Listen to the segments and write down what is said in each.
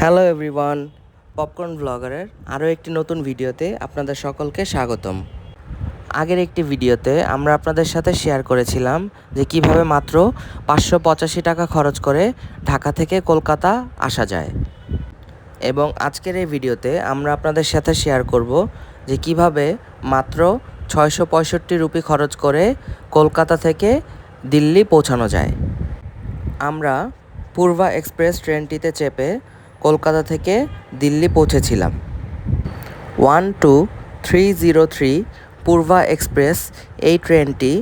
Hello everyone popcorn ব্লগারের আরও একটি নতুন ভিডিওতে আপনাদের সকলকে স্বাগতম। আগের একটি ভিডিওতে আমরা আপনাদের সাথে শেয়ার করেছিলাম যে কীভাবে মাত্র পাঁচশো পঁচাশি টাকা খরচ করে ঢাকা থেকে কলকাতা আসা যায়। এবং আজকের এই ভিডিওতে আমরা আপনাদের সাথে শেয়ার করব যে কীভাবে মাত্র ছয়শো পঁয়ষট্টি রুপি খরচ করে কলকাতা থেকে দিল্লি পৌঁছানো যায়। আমরা পূর্বা এক্সপ্রেস ট্রেনটিতে চেপে কলকাতা থেকে দিল্লি পৌঁছেছিলাম। One two three zero three Purba express এই ট্রেনটি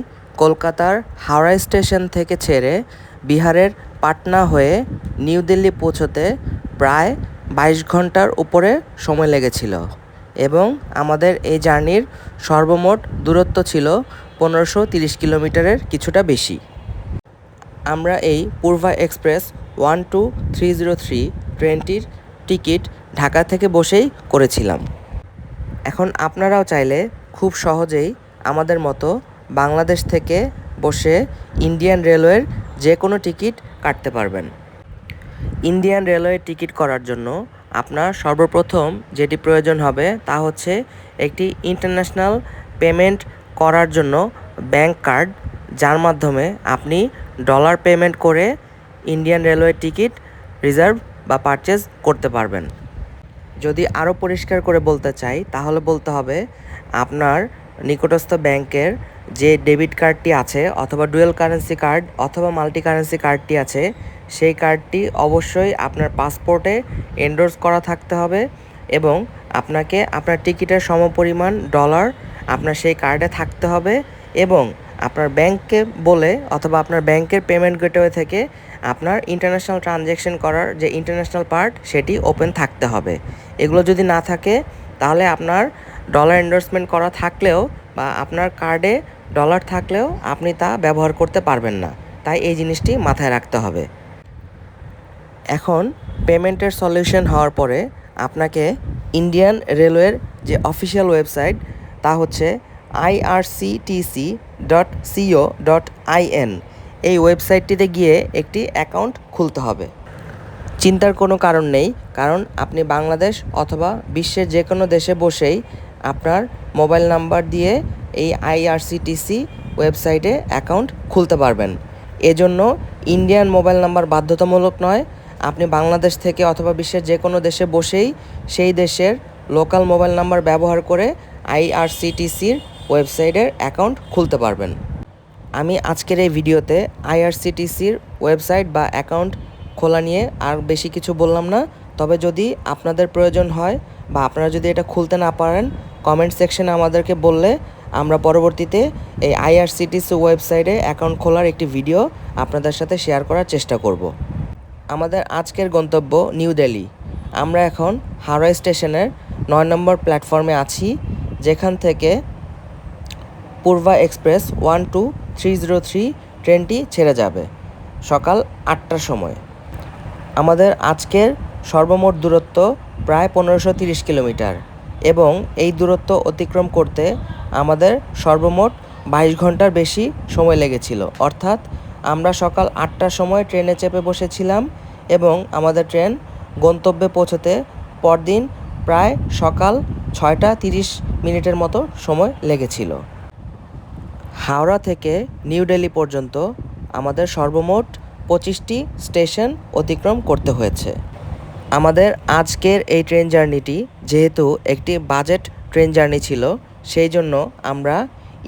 কলকাতার হাওড়া স্টেশন থেকে ছেড়ে বিহারের পাটনা হয়ে নিউ দিল্লি পৌঁছতে প্রায় বাইশ ঘণ্টার উপরে সময় লেগেছিল। এবং আমাদের এই জার্নির সর্বমোট দূরত্ব ছিল পনেরোশো তিরিশ কিলোমিটারের কিছুটা বেশি। আমরা এই Purba express one two three zero three ট্রেনটির টিকিট ঢাকা থেকে বসেই করেছিলাম। এখন আপনারাও চাইলে খুব সহজেই আমাদের মতো বাংলাদেশ থেকে বসে ইন্ডিয়ান রেলওয়ের যে কোনো টিকিট কাটতে পারবেন। ইন্ডিয়ান রেলওয়ের টিকিট করার জন্য আপনার সর্বপ্রথম যেটি প্রয়োজন হবে তা হচ্ছে একটি ইন্টারন্যাশনাল পেমেন্ট করার জন্য ব্যাংক কার্ড, যার মাধ্যমে আপনি ডলার পেমেন্ট করে ইন্ডিয়ান রেলওয়ে টিকিট রিজার্ভ বা পারচেজ করতে পারবেন। যদি আরও পরিষ্কার করে বলতে চাই, তাহলে বলতে হবে আপনার নিকটস্থ ব্যাংকের যে ডেবিট কার্ডটি আছে অথবা ডুয়েল কারেন্সি কার্ড অথবা মাল্টি কারেন্সি কার্ডটি আছে সেই কার্ডটি অবশ্যই আপনার পাসপোর্টে এন্ডোর্স করা থাকতে হবে এবং আপনাকে আপনার টিকিটের সমপরিমাণ ডলার আপনার সেই কার্ডে থাকতে হবে এবং আপনার ব্যাংককে বলে অথবা আপনার ব্যাংকের পেমেন্ট গেটওয়ে থেকে আপনার ইন্টারন্যাশনাল ট্রানজ্যাকশন করার যে ইন্টারন্যাশনাল পার্ট সেটি ওপেন থাকতে হবে। এগুলো যদি না থাকে, তাহলে আপনার ডলার এন্ডোর্সমেন্ট করা থাকলেও বা আপনার কার্ডে ডলার থাকলেও আপনি তা ব্যবহার করতে পারবেন না। তাই এই জিনিসটি মাথায় রাখতে হবে। এখন পেমেন্টের সলিউশন হওয়ার পরে আপনাকে ইন্ডিয়ান রেলওয়ের যে অফিসিয়াল ওয়েবসাইট, তা হচ্ছে IRCTC dot co dot in এই ওয়েবসাইটটিতে গিয়ে একটি অ্যাকাউন্ট খুলতে হবে। চিন্তার কোনো কারণ নেই, কারণ আপনি বাংলাদেশ অথবা বিশ্বের যে কোনো দেশে বসেই আপনার মোবাইল নাম্বার দিয়ে এই আইআরসিটিসি ওয়েবসাইটে অ্যাকাউন্ট খুলতে পারবেন। এজন্য ইন্ডিয়ান মোবাইল নাম্বার বাধ্যতামূলক নয় আপনি বাংলাদেশ থেকে অথবা বিশ্বের যে কোনো দেশে বসেই সেই দেশের লোকাল মোবাইল নাম্বার ব্যবহার করে আইআরসিটিসির ওয়েবসাইটের অ্যাকাউন্ট খুলতে পারবেন। আমি আজকের এই ভিডিওতে আইআরসিটিসির ওয়েবসাইট বা অ্যাকাউন্ট খোলা নিয়ে আর বেশি কিছু বললাম না। তবে যদি আপনাদের প্রয়োজন হয় বা আপনারা যদি এটা খুলতে না পারেন কমেন্ট সেকশনে আমাদেরকে বললে আমরা পরবর্তীতে এই আইআরসিটিসি ওয়েবসাইটে অ্যাকাউন্ট খোলার একটি ভিডিও আপনাদের সাথে শেয়ার করার চেষ্টা করব। আমাদের আজকের গন্তব্য নিউ দিল্লি। আমরা এখন হাওড়া স্টেশনের নয় নম্বর প্ল্যাটফর্মে আছি, যেখান থেকে Purba express one two three zero three ট্রেনটি ছেড়ে যাবে সকাল আটটার সময়। আমাদের আজকের সর্বমোট দূরত্ব প্রায় পনেরোশো তিরিশ কিলোমিটার এবং এই দূরত্ব অতিক্রম করতে আমাদের সর্বমোট বাইশ ঘণ্টার বেশি সময় লেগেছিল, অর্থাৎ আমরা সকাল আটটার সময় ট্রেনে চেপে বসেছিলাম এবং আমাদের ট্রেন গন্তব্যে পৌঁছতে পরদিন প্রায় সকাল ছয়টা তিরিশ মিনিটের মতো সময় লেগেছিল। হাওড়া থেকে নিউ দিল্লি পর্যন্ত আমাদের সর্বমোট পঁচিশটি স্টেশন অতিক্রম করতে হয়েছে। আমাদের আজকের এই ট্রেন জার্নিটি যেহেতু একটি বাজেট ট্রেন জার্নি ছিল, সেই জন্য আমরা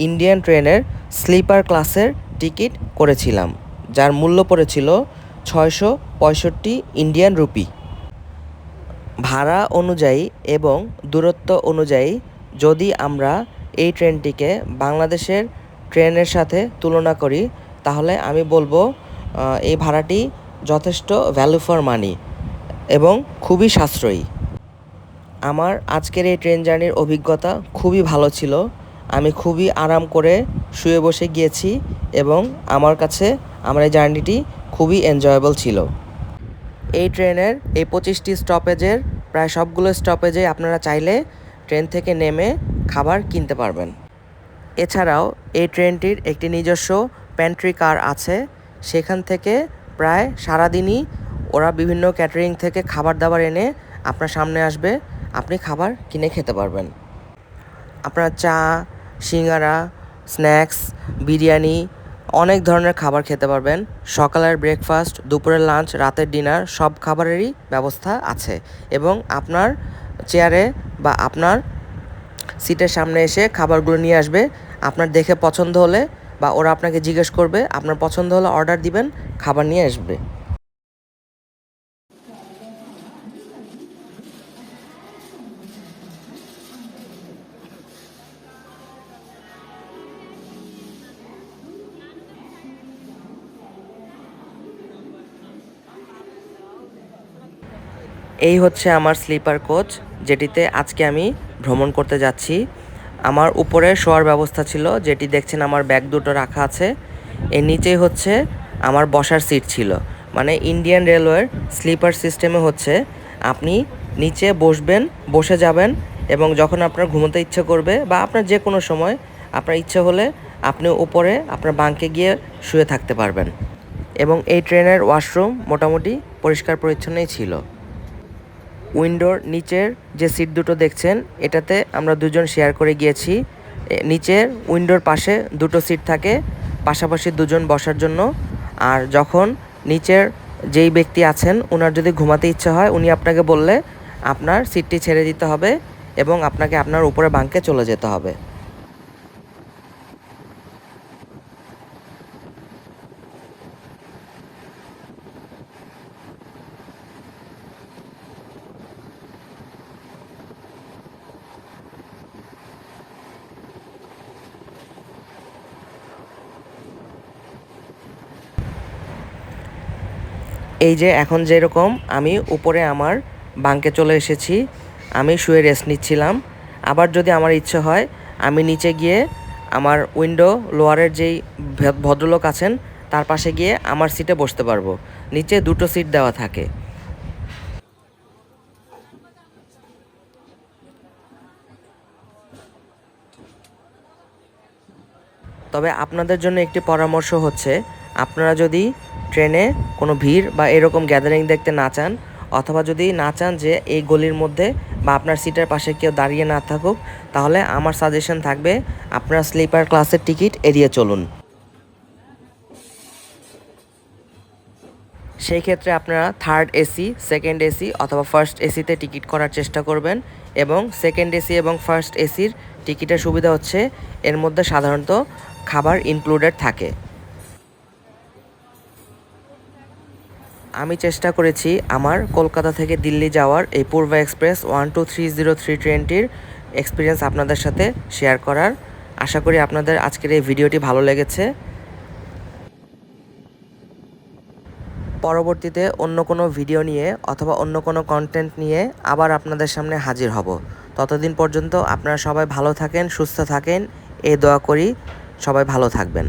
ইন্ডিয়ান ট্রেনের স্লিপার ক্লাসের টিকিট করেছিলাম, যার মূল্য পড়েছিল ছয়শো পঁয়ষট্টি ইন্ডিয়ান রুপি। ভাড়া অনুযায়ী এবং দূরত্ব অনুযায়ী যদি আমরা এই ট্রেনটিকে বাংলাদেশের ট্রেনের সাথে তুলনা করি, তাহলে আমি বলব এই ভাড়াটি যথেষ্ট ভ্যালু ফর মানি এবং খুবই সাশ্রয়ী। আমার আজকের এই ট্রেন জার্নির অভিজ্ঞতা খুবই ভালো ছিল। আমি খুবই আরাম করে শুয়ে বসে গিয়েছি এবং আমার কাছে আমার এই জার্নিটি খুবই এনজয়েবল ছিল। এই ট্রেনের এই পঁচিশটি স্টপেজের প্রায় সবগুলো স্টপেজে আপনারা চাইলে ট্রেন থেকে নেমে খাবার কিনতে পারবেন। এছাড়াও এই ট্রেনটির একটি নিজস্ব প্যান্ট্রি কার আছে। সেখান থেকে প্রায় সারাদিনই ওরা বিভিন্ন ক্যাটারিং থেকে খাবার দাবার এনে আপনার সামনে আসবে। আপনি খাবার কিনে খেতে পারবেন। আপনার চা সিঙ্গারা, স্ন্যাক্স, বিরিয়ানি, অনেক ধরনের খাবার খেতে পারবেন। সকালের ব্রেকফাস্ট দুপুরের লাঞ্চ রাতের ডিনার সব খাবারেরই ব্যবস্থা আছে। এবং আপনার চেয়ারে বা আপনার সিটের সামনে এসে খাবারগুলো নিয়ে আসবে। আপনার দেখে পছন্দ হলে বা ওরা আপনাকে জিজ্ঞেস করবে, আপনার পছন্দ হলে অর্ডার দিবেন, খাবার নিয়ে আসবে। এই হচ্ছে আমার স্লিপার কোচ, যেটিতে আজকে আমি ভ্রমণ করতে যাচ্ছি। আমার উপরে শোয়ার ব্যবস্থা ছিল, যেটি দেখছেন আমার ব্যাগ দুটো রাখা আছে। এর নিচেই হচ্ছে আমার বসার সিট ছিল। মানে ইন্ডিয়ান রেলওয়ের স্লিপার সিস্টেমে হচ্ছে, আপনি নিচে বসবেন, বসে যাবেন এবং যখন আপনার ঘুমোতে ইচ্ছে করবে বা আপনার যে কোনো সময় আপনার ইচ্ছে হলে আপনি উপরে আপনার বাঙ্কে গিয়ে শুয়ে থাকতে পারবেন। এবং এই ট্রেনের ওয়াশরুম মোটামুটি পরিষ্কার পরিচ্ছন্নই ছিল। উইন্ডোর নিচের যে সিট দুটো দেখছেন, এটাতে আমরা দুজন শেয়ার করে গিয়েছি। নিচের উইন্ডোর পাশে দুটো সিট থাকে, পাশাপাশি দুজন বসার জন্য। আর যখন নিচের যেই ব্যক্তি আছেন ওনার যদি ঘুমাতে ইচ্ছে হয়, উনি আপনাকে বললে আপনার সিটটি ছেড়ে দিতে হবে এবং আপনাকে আপনার উপরে বাঙ্কে চলে যেতে হবে। এই যে এখন যেরকম আমি উপরে আমার বাঙ্কে চলে এসেছি, আমি শুয়ে রেস্ট নিচ্ছিলাম। আবার যদি আমার ইচ্ছে হয়, আমি নিচে গিয়ে আমার উইন্ডো লোয়ারের যেই ভদ্রলোক আছেন, তার পাশে গিয়ে আমার সিটে বসতে পারব। নিচে দুটো সিট দেওয়া থাকে। তবে আপনাদের জন্য একটি পরামর্শ হচ্ছে আপনারা যদি ট্রেনে কোনো ভিড় বা এরকম গ্যাদারিং দেখতে না চান, অথবা যদি না চান যে এই গলির মধ্যে বা আপনার সিটের পাশে কেউ দাঁড়িয়ে না থাকুক, তাহলে আমার সাজেশন থাকবে আপনারা স্লিপার ক্লাসের টিকিট এড়িয়ে চলুন। সেই ক্ষেত্রে আপনারা থার্ড এসি সেকেন্ড এসি অথবা ফার্স্ট এসিতে টিকিট করার চেষ্টা করবেন এবং সেকেন্ড এসি এবং ফার্স্ট এসির টিকিটের সুবিধা হচ্ছে এর মধ্যে সাধারণত খাবার ইনক্লুডেড থাকে। আমি চেষ্টা করেছি আমার কলকাতা থেকে দিল্লি যাওয়ার এই Purba express one two three zero three ট্রেনটির এক্সপিরিয়েন্স আপনাদের সাথে শেয়ার করার। আশা করি আপনাদের আজকের এই ভিডিওটি ভালো লেগেছে। পরবর্তীতে অন্য কোনো ভিডিও নিয়ে অথবা অন্য কোনো কন্টেন্ট নিয়ে আবার আপনাদের সামনে হাজির হব। ততদিন পর্যন্ত আপনারা সবাই ভালো থাকেন, সুস্থ থাকেন। এই দোয়া করি সবাই ভালো থাকবেন।